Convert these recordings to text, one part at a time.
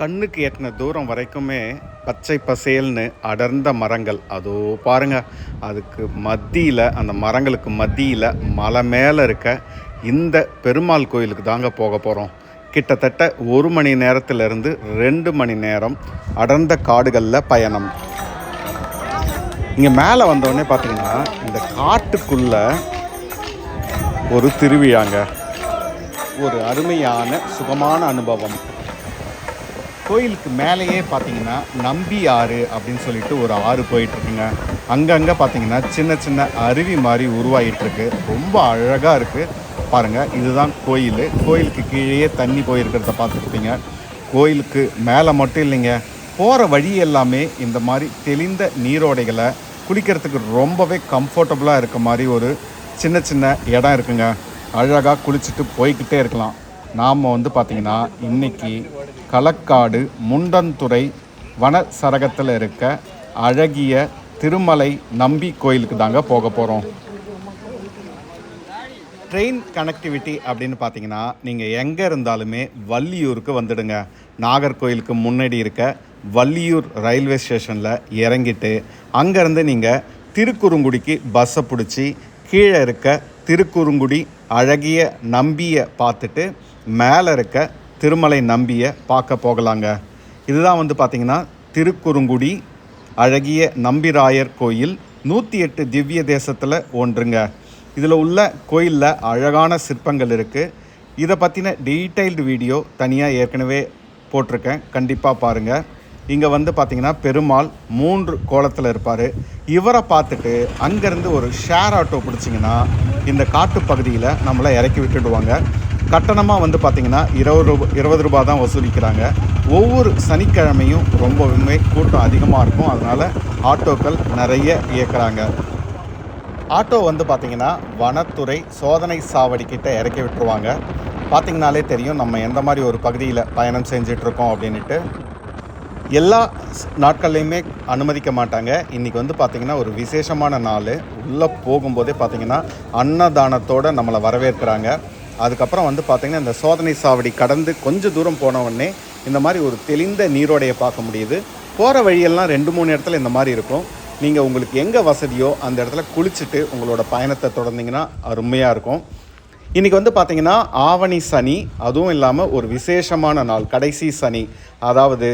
கண்ணுக்கு எட்டின தூரம் வரைக்குமே பச்சை பசேல்னு அடர்ந்த மரங்கள். அதோ பாருங்க அதுக்கு மத்தியில் அந்த மரங்களுக்கு மத்தியில் மலை மேலே இருக்க இந்த பெருமாள் கோயிலுக்கு தாங்க போக போகிறோம் கிட்டத்தட்ட ஒரு மணி நேரத்திலிருந்து ரெண்டு மணி நேரம் அடர்ந்த காடுகளில் பயணம். இங்கே மேலே வந்தோடனே பார்த்தீங்கன்னா இந்த காட்டுக்குள்ள ஒரு திருவிழாங்க. ஒரு அருமையான சுகமான அனுபவம். கோயிலுக்கு மேலேயே பார்த்தீங்கன்னா நம்பி ஆறு அப்படின்னு சொல்லிட்டு ஒரு ஆறு போயிட்டுருக்குங்க. அங்கங்கே பார்த்தீங்கன்னா சின்ன சின்ன அருவி மாதிரி உருவாகிட்டுருக்கு ரொம்ப அழகாக இருக்குது பாருங்கள் இதுதான் கோயில். கோயிலுக்கு கீழேயே தண்ணி போயிருக்கிறத பார்த்துருப்பீங்க. கோயிலுக்கு மேலே மட்டும் இல்லைங்க. போகிற வழி எல்லாமே இந்த மாதிரி தெளிந்த நீரோடைகளை குளிக்கிறதுக்கு ரொம்பவே கம்ஃபர்டபுளாக இருக்க மாதிரி ஒரு சின்ன சின்ன இடம் இருக்குங்க. அழகாக குளிச்சுட்டு போய்கிட்டே இருக்கலாம். நாம் வந்து பார்த்திங்கன்னா இன்னைக்கு களக்காடு முண்டன்துறை வன சரகத்தில் இருக்க அழகிய திருமலை நம்பி கோயிலுக்கு தாங்க போக போகிறோம் ட்ரெயின் கனெக்டிவிட்டி அப்படின்னு பார்த்தீங்கன்னா நீங்கள் எங்கே இருந்தாலுமே வள்ளியூருக்கு வந்துடுங்க. நாகர்கோயிலுக்கு முன்னாடி இருக்க வள்ளியூர் ரயில்வே ஸ்டேஷனில் இறங்கிட்டு அங்கேருந்து நீங்கள் திருக்குறுங்குடிக்கு பஸ்ஸை பிடிச்சி கீழே இருக்க திருக்குறுங்குடி அழகிய நம்பியை பார்த்துட்டு மேலே இருக்க திருமலை நம்பியை பார்க்க போகலாங்க. இதுதான் வந்து பார்த்திங்கன்னா திருக்குறுங்குடி அழகிய நம்பிராயர் கோயில் நூற்றி எட்டு திவ்ய தேசத்தில் ஒன்றுங்க. இதில் உள்ள கோயிலில் அழகான சிற்பங்கள் இருக்குது இதை பற்றின டீட்டெயில்டு வீடியோ தனியாக ஏற்கனவே போட்டிருக்கேன். கண்டிப்பாக பாருங்கள் இங்கே வந்து பார்த்திங்கன்னா பெருமாள் மூன்று கோலத்தில் இருப்பார். இவரை பார்த்துட்டு அங்கேருந்து ஒரு ஷேர் ஆட்டோ பிடிச்சிங்கன்னா இந்த காட்டு பகுதியில் நம்மளை இறக்கி விட்டுடுவாங்க. கட்டணமாக வந்து பார்த்திங்கன்னா இருபது ரூபா இருபது ரூபா தான் வசூலிக்கிறாங்க. ஒவ்வொரு சனிக்கிழமையும் ரொம்பவுமே கூட்டம் அதிகமாக இருக்கும். அதனால் ஆட்டோக்கள் நிறைய இயக்குறாங்க. ஆட்டோ வந்து பார்த்திங்கன்னா வனத்துறை சோதனை சாவடிக்கிட்ட இறக்கி விட்டுருவாங்க. பார்த்திங்கனாலே தெரியும் நம்ம எந்த மாதிரி ஒரு பகுதியில் பயணம் செஞ்சிட்ருக்கோம் அப்படின்ட்டு எல்லா நாட்கள்லையுமே அனுமதிக்க மாட்டாங்க. இன்றைக்கி வந்து பார்த்திங்கன்னா ஒரு விசேஷமான நாள். உள்ளே போகும்போதே பார்த்திங்கன்னா அன்னதானத்தோடு நம்மளை வரவேற்கிறாங்க. அதுக்கப்புறம் வந்து பார்த்திங்கன்னா இந்த சோதனை சாவடி கடந்து கொஞ்சம் தூரம் போனவுடனே இந்த மாதிரி ஒரு தெளிந்த நீரோடையை பார்க்க முடியுது. போகிற வழியெல்லாம் ரெண்டு மூணு இடத்துல இந்த மாதிரி இருக்கும். நீங்கள் உங்களுக்கு எங்கே வசதியோ அந்த இடத்துல குளிச்சுட்டு உங்களோட பயணத்தை தொடர்ந்தீங்கன்னா அருமையாக இருக்கும். இன்றைக்கி வந்து பார்த்திங்கன்னா ஆவணி சனி அதுவும் இல்லாமல் ஒரு விசேஷமான நாள் கடைசி சனி அதாவது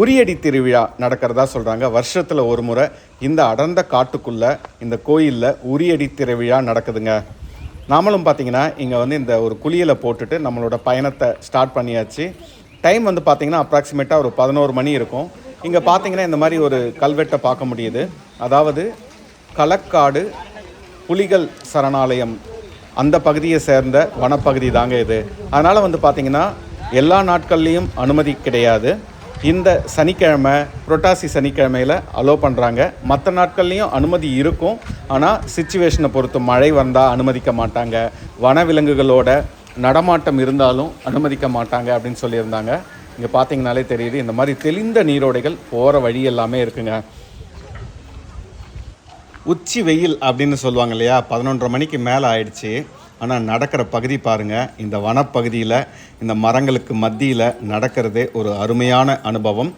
உரியடி திருவிழா நடக்கிறதா சொல்கிறாங்க வருஷத்தில் ஒரு முறை இந்த அடர்ந்த காட்டுக்குள்ளே இந்த கோயிலில் உரியடி திருவிழா நடக்குதுங்க. நாமளும் பார்த்தீங்கன்னா இங்கே வந்து இந்த ஒரு குழியில் போட்டுட்டு நம்மளோட பயணத்தை ஸ்டார்ட் பண்ணியாச்சு. டைம் வந்து பார்த்திங்கன்னா அப்ராக்சிமேட்டாக ஒரு பதினோரு மணி இருக்கும். இங்கே பார்த்திங்கன்னா இந்த மாதிரி ஒரு கல்வெட்டை பார்க்க முடியுது. அதாவது களக்காடு புலிகள் சரணாலயம் அந்த பகுதியை சேர்ந்த வனப்பகுதி தாங்க இது. அதனால் வந்து பார்த்திங்கன்னா எல்லா நாட்கள்லேயும் அனுமதி கிடையாது. இந்த சனிக்கிழமை புரட்டாசி சனிக்கிழமையில் அலோவ் பண்ணுறாங்க மற்ற நாட்கள்லேயும் அனுமதி இருக்கும். ஆனால் சுச்சுவேஷனை பொறுத்து மழை வந்தால் அனுமதிக்க மாட்டாங்க. வனவிலங்குகளோட நடமாட்டம் இருந்தாலும் அனுமதிக்க மாட்டாங்க அப்படின்னு சொல்லியிருந்தாங்க. இங்கே பார்த்தீங்கனாலே தெரியுது இந்த மாதிரி தெளிந்த நீரோடைகள் போகிற வழி எல்லாமே இருக்குங்க. உச்சி வெயில் அப்படின்னு சொல்லுவாங்க இல்லையா? பதினொன்றரை மணிக்கு மேலே ஆயிடுச்சு. ஆனால் நடக்கிற பகுதி பாருங்கள் இந்த வனப்பகுதியில் இந்த மரங்களுக்கு மத்தியில் நடக்கிறதே ஒரு அருமையான அனுபவம்.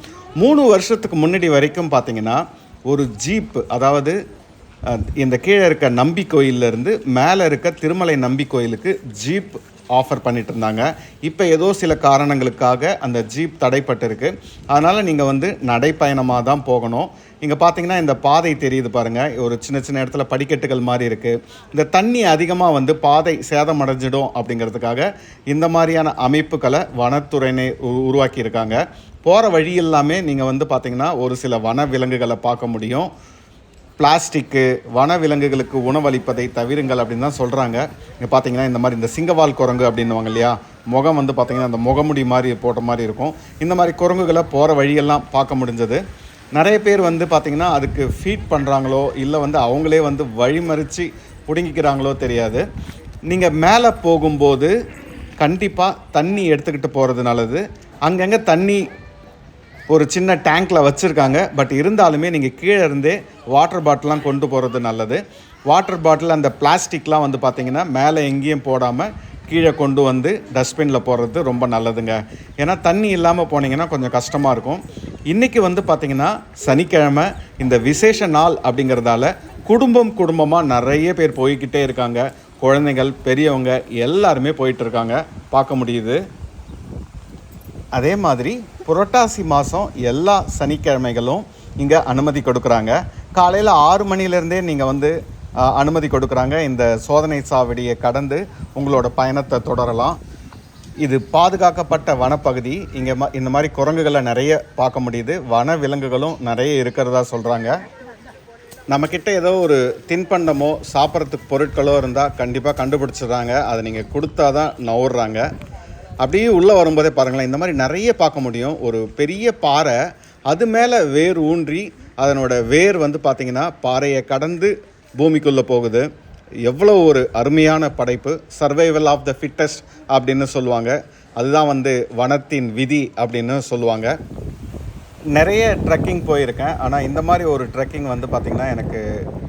மூணு வருஷத்துக்கு முன்னாடி வரைக்கும் பார்த்தீங்கன்னா ஒரு ஜீப் அதாவது இந்த கீழே இருக்க நம்பி கோயில்ல இருந்து மேலே இருக்க திருமலை நம்பி கோயிலுக்கு ஜீப் ஆஃபர் பண்ணிட்டு இருந்தாங்க இப்போ ஏதோ சில காரணங்களுக்காக அந்த ஜீப் தடைப்பட்டிருக்கு. அதனால் நீங்கள் வந்து நடைப்பயணமாக தான் போகணும். இங்கே பார்த்தீங்கன்னா இந்த பாதை தெரியுது பாருங்கள் ஒரு சின்ன சின்ன இடத்துல படிக்கட்டுகள் மாதிரி இருக்குது இந்த தண்ணி அதிகமாக வந்து பாதை சேதமடைஞ்சிடும் அப்படிங்கிறதுக்காக இந்த மாதிரியான அமைப்புகளை வனத்துறையினை உ- உருவாக்கியிருக்காங்க. போகிற வழி எல்லாமே நீங்கள் வந்து பார்த்தீங்கன்னா ஒரு சில வன விலங்குகளை பார்க்க முடியும். பிளாஸ்டிக்கு வனவிலங்குகளுக்கு உணவளிப்பதை தவிருங்கள் அப்படின்னு தான் சொல்கிறாங்க இங்கே பார்த்தீங்கன்னா இந்த மாதிரி இந்த சிங்கவால் குரங்கு அப்படின்னுவாங்க இல்லையா? முகம் வந்து பார்த்திங்கன்னா அந்த முகமுடி மாதிரி போட்ட மாதிரி இருக்கும். இந்த மாதிரி குரங்குகளை போகிற வழியெல்லாம் பார்க்க முடிஞ்சது. நிறைய பேர் வந்து பார்த்திங்கன்னா அதுக்கு ஃபீட் பண்ணுறாங்களோ இல்லை வந்து அவங்களே வந்து வழிமறித்து பிடுங்கிக்கிறாங்களோ தெரியாது. நீங்கள் மேலே போகும்போது கண்டிப்பாக தண்ணி எடுத்துக்கிட்டு போகிறது நல்லது. அங்கங்கே தண்ணி ஒரு சின்ன டேங்க்கில் வச்சுருக்காங்க. பட் இருந்தாலுமே நீங்கள் கீழே இருந்தே வாட்டர் பாட்டிலாம் கொண்டு போகிறது நல்லது. வாட்டர் பாட்டில் அந்த பிளாஸ்டிக்லாம் வந்து பார்த்திங்கன்னா மேலே எங்கேயும் போடாமல் கீழே கொண்டு வந்து டஸ்ட்பினில் போடுறது ரொம்ப நல்லதுங்க. ஏன்னா தண்ணி இல்லாமல் போனீங்கன்னா கொஞ்சம் கஷ்டமாக இருக்கும். இன்றைக்கி வந்து பார்த்திங்கன்னா சனிக்கிழமை இந்த விசேஷ நாள் அப்படிங்கிறதால குடும்பம் குடும்பமாக நிறைய பேர் போய்கிட்டே இருக்காங்க. குழந்தைகள் பெரியவங்க எல்லாருமே போயிட்டுருக்காங்க பார்க்க முடியுது. அதே மாதிரி புரட்டாசி மாதம் எல்லா சனிக்கிழமைகளும் இங்கே அனுமதி கொடுக்குறாங்க. காலையில் ஆறு மணிலேருந்தே நீங்கள் வந்து அனுமதி கொடுக்குறாங்க. இந்த சோதனை சாவடியை கடந்து உங்களோட பயணத்தை தொடரலாம். இது பாதுகாக்கப்பட்ட வனப்பகுதி. இங்கே ம இந்த மாதிரி குரங்குகளை நிறைய பார்க்க முடியுது. வன விலங்குகளும் நிறைய இருக்கிறதா சொல்கிறாங்க நம்மக்கிட்ட ஏதோ ஒரு தின்பண்டமோ சாப்பிட்றதுக்கு பொருட்களோ இருந்தால் கண்டிப்பாக கண்டுபிடிச்சிடுறாங்க. அதை நீங்கள் கொடுத்தா தான் நவுறாங்க அப்படியே உள்ளே வரும்போதே பாருங்களேன் இந்த மாதிரி நிறைய பார்க்க முடியும். ஒரு பெரிய பாறை அது மேலே வேர் ஊன்றி அதனோட வேர் வந்து பார்த்திங்கன்னா பாறையை கடந்து பூமிக்குள்ளே போகுது. எவ்வளோ ஒரு அருமையான படைப்பு. சர்வைவல் ஆஃப் த ஃபிட்டஸ்ட் அப்படின்னு சொல்லுவாங்க. அதுதான் வந்து வனத்தின் விதி அப்படின்னு சொல்லுவாங்க. நிறைய ட்ரெக்கிங் போயிருக்கேன். ஆனால் இந்த மாதிரி ஒரு ட்ரெக்கிங் வந்து பார்த்திங்கன்னா எனக்கு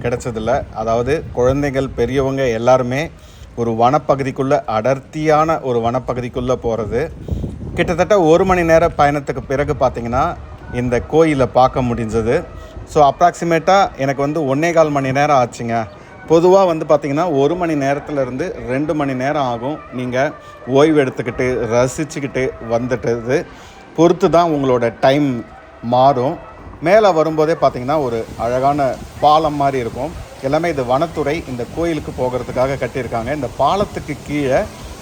கிடச்சதில்ல. அதாவது குழந்தைகள் பெரியவங்க எல்லாருமே ஒரு வனப்பகுதிக்குள்ளே அடர்த்தியான ஒரு வனப்பகுதிக்குள்ளே போகிறது கிட்டத்தட்ட ஒரு மணி நேர பயணத்துக்கு பிறகு பார்த்திங்கன்னா இந்த கோயிலை பார்க்க முடிஞ்சது. ஸோ அப்ராக்சிமேட்டாக எனக்கு வந்து ஒன்றே கால் மணி நேரம் ஆச்சுங்க. பொதுவாக வந்து பார்த்திங்கன்னா ஒரு மணி நேரத்துலேருந்து ரெண்டு மணி நேரம் ஆகும் நீங்கள் ஓய்வு எடுத்துக்கிட்டு ரசிச்சுக்கிட்டு வந்துட்டது. பொறுத்து தான் உங்களோட டைம் மாறும். மேலே வரும்போதே பார்த்தீங்கன்னா ஒரு அழகான பாலம் மாதிரி இருக்கும். எல்லாமே இது வனத்துறை இந்த கோயிலுக்கு போகிறதுக்காக கட்டியிருக்காங்க. இந்த பாலத்துக்கு கீழே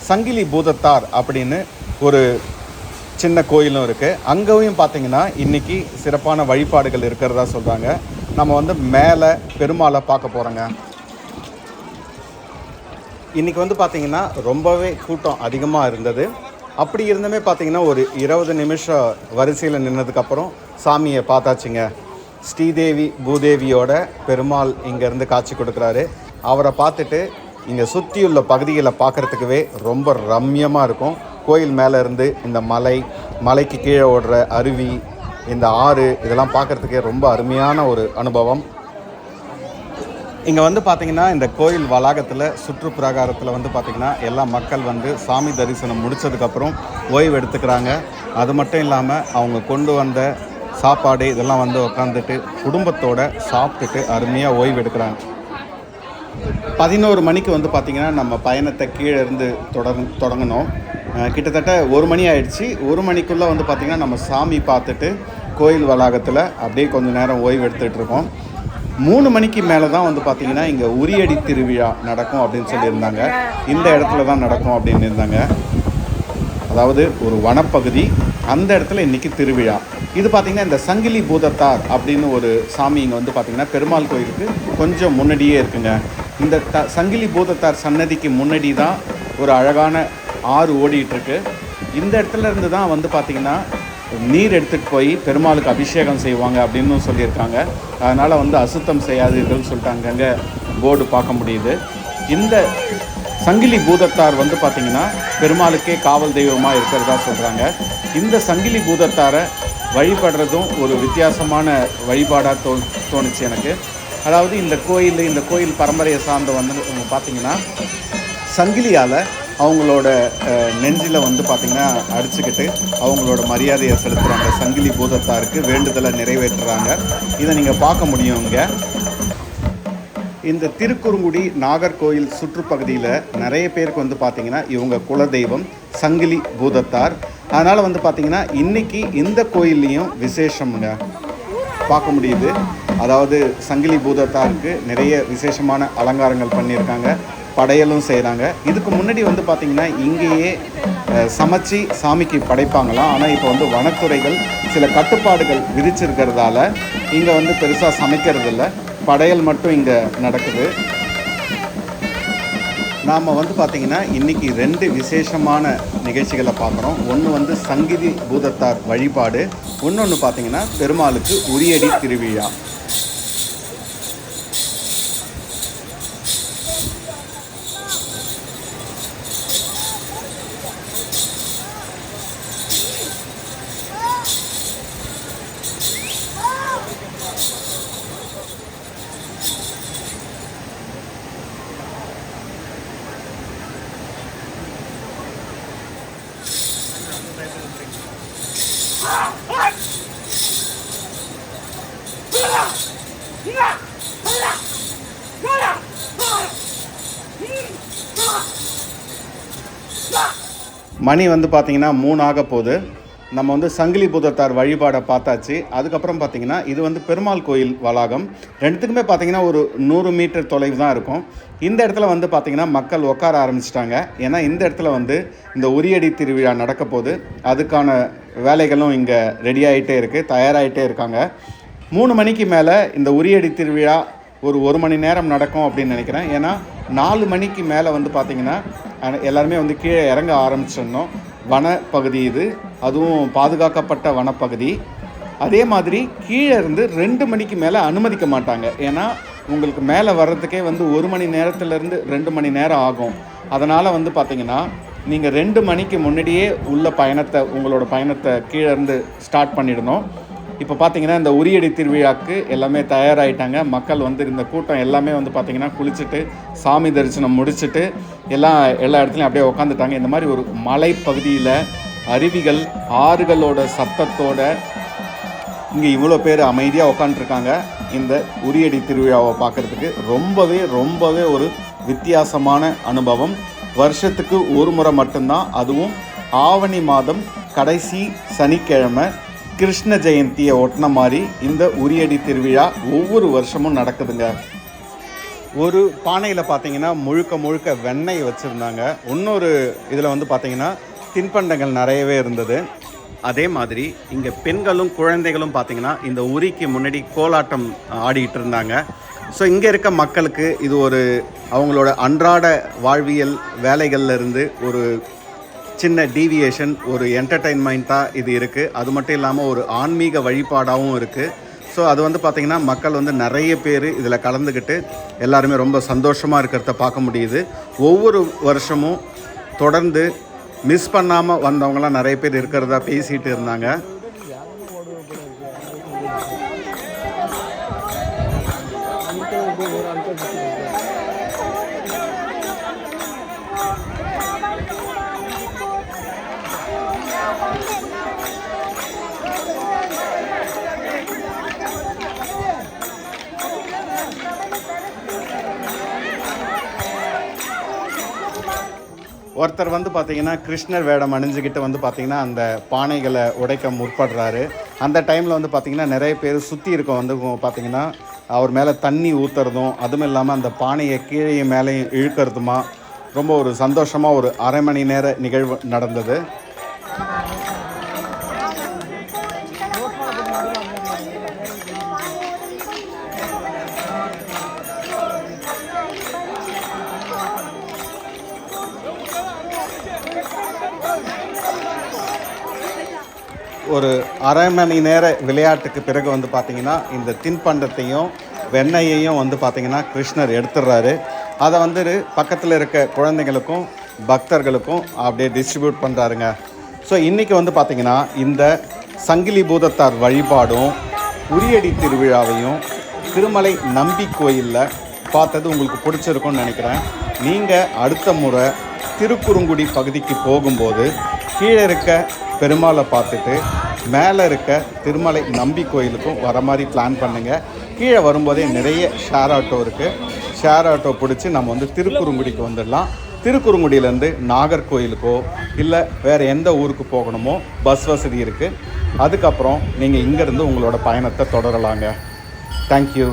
சங்கிலி பூதத்தார் அப்படின்னு ஒரு சின்ன கோயிலும் இருக்குது அங்கேயும் பார்த்தீங்கன்னா இன்றைக்கி சிறப்பான வழிபாடுகள் இருக்கிறதா சொல்கிறாங்க நம்ம வந்து மேலே பெருமாளை பார்க்க போகிறோங்க இன்றைக்கி வந்து பார்த்திங்கன்னா ரொம்பவே கூட்டம் அதிகமாக இருந்தது. அப்படி இருந்துமே பார்த்திங்கன்னா ஒரு இருபது நிமிஷம் வரிசையில் நின்னதுக்கப்புறம் சாமியை பார்த்தாச்சுங்க. ஸ்ரீதேவி பூதேவியோட பெருமாள் இங்கேருந்து காட்சி கொடுக்குறாரு. அவரை பார்த்துட்டு இங்கே சுற்றியுள்ள பகுதிகளை பார்க்குறதுக்கவே ரொம்ப ரம்யமாக இருக்கும். கோயில் மேலே இருந்து இந்த மலை மலைக்கு கீழே ஓடுற அருவி இந்த ஆறு இதெல்லாம் பார்க்குறதுக்கே ரொம்ப அருமையான ஒரு அனுபவம். இங்கே வந்து பார்த்தீங்கன்னா இந்த கோயில் வளாகத்தில் சுற்று பிரகாரத்தில் வந்து பார்த்திங்கன்னா எல்லா மக்கள் வந்து சாமி தரிசனம் முடிச்சதுக்கப்புறம் ஓய்வு எடுத்துக்கிறாங்க. அது மட்டும் இல்லாமல் அவங்க கொண்டு வந்த சாப்பாடு இதெல்லாம் வந்து உட்காந்துட்டு குடும்பத்தோட சாப்பிட்டுட்டு அருமையாக ஓய்வு எடுக்கிறாங்க. பதினோரு மணிக்கு வந்து பார்த்திங்கன்னா நம்ம பயணத்தை கீழே இருந்து தொடங் தொடங்கணும். கிட்டத்தட்ட ஒரு மணி ஆயிடுச்சு. ஒரு மணிக்குள்ளே வந்து பார்த்திங்கன்னா நம்ம சாமி பார்த்துட்டு கோயில் வளாகத்தில் அப்படியே கொஞ்சம் நேரம் ஓய்வு எடுத்துகிட்டு இருக்கோம். மூணு மணிக்கு மேலே தான் வந்து பார்த்திங்கன்னா இங்கே உரியடி திருவிழா நடக்கும் அப்படின்னு சொல்லியிருந்தாங்க. இந்த இடத்துல தான் நடக்கும் அப்படின்னு இருந்தாங்க. அதாவது ஒரு வனப்பகுதி. அந்த இடத்துல இன்றைக்கி திருவிழா. இது பார்த்திங்கன்னா இந்த சங்கிலி பூதத்தார் அப்படின்னு ஒரு சாமி இங்கே வந்து பார்த்திங்கன்னா பெருமாள் கோயிலுக்கு கொஞ்சம் முன்னாடியே இருக்குங்க. இந்த த சங்கிலி பூதத்தார் சன்னதிக்கு முன்னாடி தான் ஒரு அழகான ஆறு ஓடிட்டுருக்கு. இந்த இடத்துல இருந்து தான் வந்து பார்த்திங்கன்னா நீர் எடுத்துகிட்டு போய் பெருமாளுக்கு அபிஷேகம் செய்வாங்க அப்படின்னு சொல்லியிருக்காங்க. அதனால் வந்து அசுத்தம் செய்யாதீர்கள்னு சொல்லிட்டாங்க அங்கே போர்டு பார்க்க முடியுது. இந்த சங்கிலி பூதத்தார் வந்து பார்த்திங்கன்னா பெருமாளுக்கே காவல் தெய்வமாக இருக்கிறதா சொல்கிறாங்க இந்த சங்கிலி பூதத்தாரை வழிபடுறதும் ஒரு வித்தியாசமான வழிபாடாக தோ தோணுச்சு எனக்கு. அதாவது இந்த கோயில் இந்த கோயில் பரம்பரையை சார்ந்த வந்து பார்த்தீங்கன்னா சங்கிலியால் அவங்களோட நெஞ்சில் வந்து பார்த்திங்கன்னா அடிச்சுக்கிட்டு அவங்களோட மரியாதையை செலுத்துகிறாங்க சங்கிலி பூதத்தாருக்கு வேண்டுதலை நிறைவேற்றுறாங்க. இதை நீங்கள் பார்க்க முடியும் இங்கே இந்த திருக்குறுங்குடி நாகர்கோயில் சுற்றுப்பகுதியில் நிறைய பேருக்கு வந்து பார்த்திங்கன்னா இவங்க குலதெய்வம் சங்கிலி பூதத்தார். அதனால் வந்து பார்த்திங்கன்னா இன்றைக்கி இந்த கோயில்லையும் விசேஷம்ங்க பார்க்க முடியுது. அதாவது சங்கிலி பூதத்தாருக்கு நிறைய விசேஷமான அலங்காரங்கள் பண்ணியிருக்காங்க படையலும் செய்கிறாங்க இதுக்கு முன்னாடி வந்து பார்த்திங்கன்னா இங்கேயே சமைச்சி சமைச்சு சாமிக்கு படைப்பாங்களாம். ஆனால் இப்போ வந்து வனத்துறைகள் சில கட்டுப்பாடுகள் விதிச்சிருக்கிறதால இங்கே வந்து பெருசாக சமைக்கிறதில்ல. படையல் மட்டும் இங்கே நடக்குது. நாம் வந்து பார்த்திங்கன்னா இன்றைக்கி ரெண்டு விசேஷமான நிகழ்ச்சிகளை பார்க்குறோம் ஒன்று வந்து சங்கீதி பூதத்தார் வழிபாடு இன்னொன்று பார்த்திங்கன்னா பெருமாளுக்கு உரியடி திருவிழா. மணி வந்து பார்த்தீங்கன்னா மூணு ஆக போகுது. நம்ம வந்து சங்கிலி புதத்தார் வழிபாடை பார்த்தாச்சு. அதுக்கப்புறம் பார்த்தீங்கன்னா இது வந்து பெருமாள் கோயில் வளாகம். ரெண்டுத்துக்குமே பார்த்தீங்கன்னா ஒரு நூறு மீட்டர் தொலைவு தான் இருக்கும். இந்த இடத்துல வந்து பார்த்திங்கன்னா மக்கள் உட்கார ஆரம்பிச்சிட்டாங்க. ஏன்னா இந்த இடத்துல வந்து இந்த உரியடி திருவிழா நடக்க போது அதுக்கான வேலைகளும் இங்கே ரெடி ஆகிட்டே இருக்குது தயாராகிட்டே இருக்காங்க. மூணு மணிக்கு மேலே இந்த உரியடி திருவிழா ஒரு ஒரு மணி நேரம் நடக்கும் அப்படின்னு நினைக்கிறேன். ஏன்னா நாலு மணிக்கு மேலே வந்து பார்த்திங்கன்னா எல்லாருமே வந்து கீழே இறங்க ஆரம்பிச்சிருந்தோம் வனப்பகுதி இது. அதுவும் பாதுகாக்கப்பட்ட வனப்பகுதி. அதே மாதிரி கீழே இருந்து ரெண்டு மணிக்கு மேலே அனுமதிக்க மாட்டாங்க. ஏன்னா உங்களுக்கு மேலே வர்றதுக்கே வந்து ஒரு மணி நேரத்துலேருந்து ரெண்டு மணி நேரம் ஆகும். அதனால் வந்து பார்த்திங்கன்னா நீங்கள் ரெண்டு மணிக்கு முன்னாடியே உள்ள பயணத்தை உங்களோட பயணத்தை கீழே இருந்து ஸ்டார்ட் பண்ணிடணும். இப்போ பார்த்தீங்கன்னா இந்த உரியடி திருவிழாக்கு எல்லாமே தயாராகிட்டாங்க மக்கள் வந்து இந்த கூட்டம் எல்லாமே வந்து பார்த்தீங்கன்னா குளிச்சுட்டு சாமி தரிசனம் முடிச்சுட்டு எல்லாம் எல்லா இடத்துலையும் அப்படியே உட்காந்துட்டாங்க இந்த மாதிரி ஒரு மலைப்பகுதியில் அருவிகள் ஆறுகளோட சத்தத்தோட இங்கே இவ்வளோ பேர் அமைதியாக உட்காந்துருக்காங்க இந்த உரியடி திருவிழாவை பார்க்குறதுக்கு ரொம்பவே ரொம்பவே ஒரு வித்தியாசமான அனுபவம். வருஷத்துக்கு ஒரு முறை மட்டும்தான். அதுவும் ஆவணி மாதம் கடைசி சனிக்கிழமை. கிருஷ்ண ஜெயந்தியை ஒட்டின மாதிரி இந்த உரியடி திருவிழா ஒவ்வொரு வருஷமும் நடக்குதுங்க. ஒரு பானையில் பார்த்தீங்கன்னா முழுக்க முழுக்க வெண்ணெய் வச்சுருந்தாங்க. இன்னொரு இதில் வந்து பார்த்தீங்கன்னா தின்பண்டங்கள் நிறையவே இருந்தது. அதே மாதிரி இங்கே பெண்களும் குழந்தைகளும் பார்த்தீங்கன்னா இந்த உரிக்கு முன்னாடி கோலாட்டம் ஆடிக்கிட்டு இருந்தாங்க. ஸோ இங்கே இருக்க மக்களுக்கு இது ஒரு அவங்களோட அன்றாட வாழ்வியல் வேலைகளில் இருந்து ஒரு சின்ன டீவியேஷன் ஒரு என்டர்டெயின்மெண்ட்டாக இது இருக்குது அது மட்டும் இல்லாமல் ஒரு ஆன்மீக வழிபாடாகவும் இருக்குது ஸோ அது வந்து பார்த்திங்கன்னா மக்கள் வந்து நிறைய பேர் இதில் கலந்துக்கிட்டு எல்லாருமே ரொம்ப சந்தோஷமாக இருக்கிறத பார்க்க முடியுது. ஒவ்வொரு வருஷமும் தொடர்ந்து மிஸ் பண்ணாமல் வந்தவங்களாம் நிறைய பேர் இருக்கிறதா பேசிகிட்டு இருந்தாங்க. ஒருத்தர் வந்து பார்த்திங்கன்னா கிருஷ்ணர் வேடம் அணிஞ்சுக்கிட்டு வந்து பார்த்திங்கன்னா அந்த பானைகளை உடைக்க முற்படுறாரு. அந்த டைமில் வந்து பார்த்திங்கன்னா நிறைய பேர் சுற்றி இருக்க வந்து பார்த்திங்கன்னா அவர் மேலே தண்ணி ஊற்றுறதும் அதுவும் இல்லாமல் அந்த பானையை கீழே மேலேயும் இழுக்கிறதுமா ரொம்ப ஒரு சந்தோஷமாக ஒரு அரை மணி நேர நிகழ்வு நடந்தது. ஒரு அரை மணி நேர விளையாட்டுக்கு பிறகு வந்து பார்த்தீங்கன்னா இந்த தின்பண்டத்தையும் வெண்ணெயையும் வந்து பார்த்திங்கன்னா கிருஷ்ணர் எடுத்துடுறாரு அதை வந்து பக்கத்தில் இருக்க குழந்தைங்களுக்கும் பக்தர்களுக்கும் அப்படியே டிஸ்ட்ரிபியூட் பண்ணுறாருங்க ஸோ இன்றைக்கி வந்து பார்த்திங்கன்னா இந்த சங்கிலி பூதத்தார் வழிபாடும் உரியடி திருவிழாவையும் திருமலை நம்பி கோயிலில் பார்த்தது உங்களுக்கு பிடிச்சிருக்கும்னு நினைக்கிறேன். நீங்கள் அடுத்த முறை திருக்குறுங்குடி பகுதிக்கு போகும்போது கீழே இருக்க பெருமாளை பார்த்துட்டு மேலே இருக்க திருமலை நம்பி கோயிலுக்கும் வர மாதிரி பிளான் பண்ணுங்கள் கீழே வரும்போதே நிறைய ஷேர் ஆட்டோ இருக்குது ஷேர் ஆட்டோ பிடிச்சி நம்ம வந்து திருக்குறுங்குடிக்கு வந்துடலாம். திருக்குறுங்குடியிலேருந்து நாகர்கோயிலுக்கோ இல்லை வேறு எந்த ஊருக்கு போகணுமோ பஸ் வசதி இருக்குது அதுக்கப்புறம் நீங்கள் இங்கேருந்து உங்களோட பயணத்தை தொடரலாங்க. தேங்க்யூ